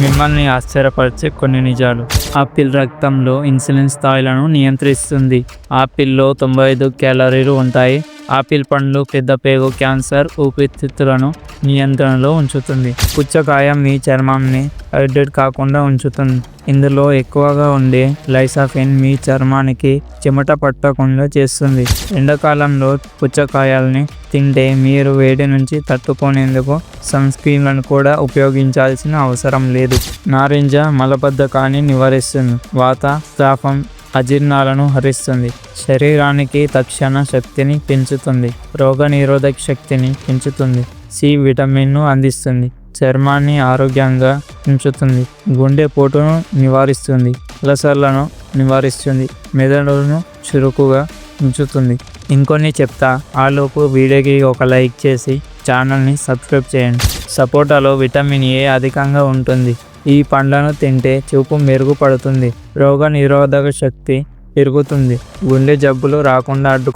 మిమ్మల్ని ఆశ్చర్యపరిచే కొన్ని నిజాలు. ఆపిల్ రక్తంలో ఇన్సులిన్ స్థాయిలను నియంత్రిస్తుంది. ఆపిల్లో తొంభై ఐదు క్యాలరీలు ఉంటాయి. ఆపిల్ పండ్లు పెద్ద పేగు క్యాన్సర్ ఊపిరితిత్తులను నియంత్రణలో ఉంచుతుంది. పుచ్చకాయ మీ చర్మాన్ని హైడ్రేట్ కాకుండా ఉంచుతుంది. ఇందులో ఎక్కువగా ఉండే లైసాఫిన్ మీ చర్మానికి చెమట పట్టకుండా చేస్తుంది. ఎండాకాలంలో పుచ్చకాయల్ని తింటే మీరు వేడి నుంచి తట్టుకునేందుకు సన్ స్క్రీన్లను కూడా ఉపయోగించాల్సిన అవసరం లేదు. నారింజ మలబద్ధకాన్ని నివారిస్తుంది. వాత తాపం అజీర్ణాలను హరిస్తుంది. శరీరానికి తక్షణ శక్తిని పెంచుతుంది. రోగనిరోధక శక్తిని పెంచుతుంది. సి విటమిన్ను అందిస్తుంది. చర్మాన్ని ఆరోగ్యంగా ఉంచుతుంది. గుండె పోటును నివారిస్తుంది. అలసర్లను నివారిస్తుంది. మెదడును చురుకుగా ఉంచుతుంది. ఇంకొన్ని చెప్తా. ఆలోపు వీడియోకి ఒక లైక్ చేసి ఛానల్ని సబ్స్క్రైబ్ చేయండి. సపోటాలో విటమిన్ ఏ అధికంగా ఉంటుంది. ఈ పండ్లను తింటే చూపు మెరుగుపడుతుంది. రోగ నిరోధక శక్తి పెరుగుతుంది. గుండె జబ్బులు రాకుండా అడ్డు